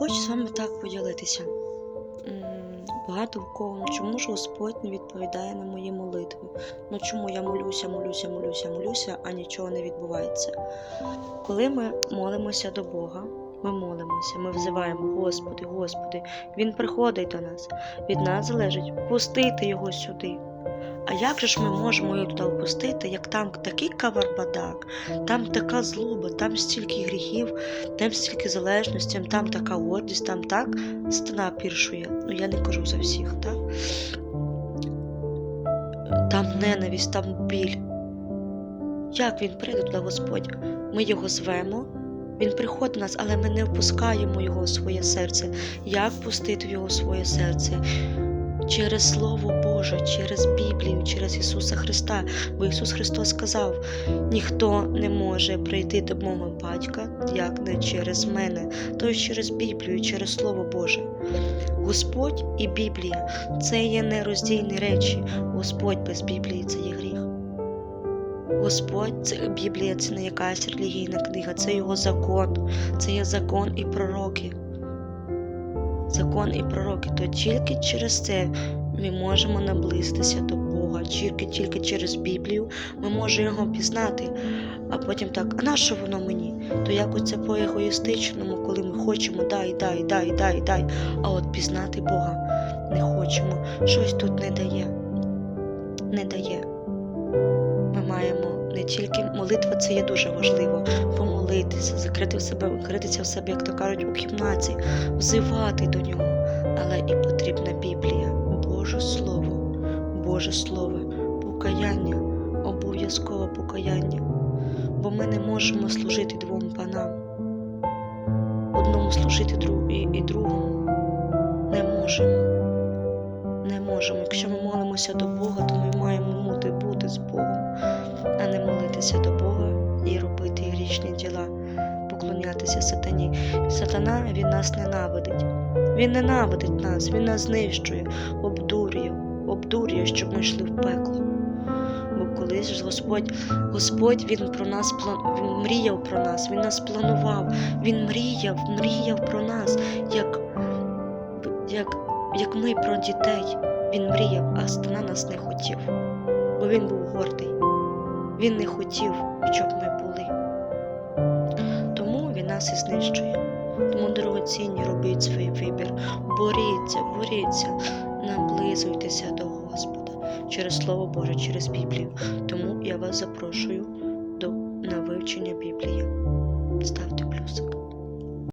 Хочу з вами так поділитися. Багато в кого, ну чому ж Господь не відповідає на мої молитви? Ну чому я молюся, молюся, молюся, молюся, а нічого не відбувається? Коли ми молимося до Бога, ми молимося, ми взиваємо Господи, Господи, Він приходить до нас. Від нас залежить пустити його сюди. А як же ж ми можемо його туди впустити, як там такий каварбадак, там така злоба, там стільки гріхів, там стільки залежності, там така гордість, там так стена піршує. Ну я не кажу за всіх, так? Там ненависть, там біль. Як він прийде туди, Господь? Ми його звемо, він приходить до нас, але ми не впускаємо його в своє серце. Як пустити його в своє серце? Через Слово Боже, через Біблію, через Ісуса Христа. Бо Ісус Христос сказав: ніхто не може прийти до мого батька, як не через мене, то через Біблію, через Слово Боже. Господь і Біблія це є нероздільні речі. Господь без Біблії це є гріх. Господь, це Біблія це не якась релігійна книга, це його закон, це є закон і пророки. Закон і пророки, то тільки через це ми можемо наблизитися до Бога, тільки тільки через Біблію ми можемо його пізнати. А потім так, а на що воно мені? То якось це по егоїстичному, коли ми хочемо дай, дай, дай, дай, дай. А от пізнати Бога не хочемо. Щось тут не дає. Не дає. Ми маємо не тільки молитва, це є дуже важливо. Помолитися, закрити в себе, закритися в себе, як то кажуть, у кімнаті, взивати до нього. Але і потрібна Біблія, Боже Слово, Боже Слово, покаяння, обов'язково покаяння. Бо ми не можемо служити двом панам. Одному служити друг, і, і другому. Не можемо. Не можемо. Якщо ми молимося до Бога, то ми маємо бути з Богом, а не молитися до Бога Сатана він нас ненавидить. Він ненавидить нас, він нас знищує, обдурює, обдурює, щоб ми йшли в пекло. Бо колись Господь, Господь Він про нас. Він мріяв про нас, Він нас планував, Він мріяв, мріяв про нас, як, як, як ми про дітей. Він мріяв, а стана нас не хотів, бо він був гордий. Він не хотів, щоб ми були. Тому він нас і знищує. Тому, дорогоцінні, робіть свій вибір, боріться, боріться, наблизуйтеся до Господа через Слово Боже, через Біблію. Тому я вас запрошую до, на вивчення Біблії. Ставте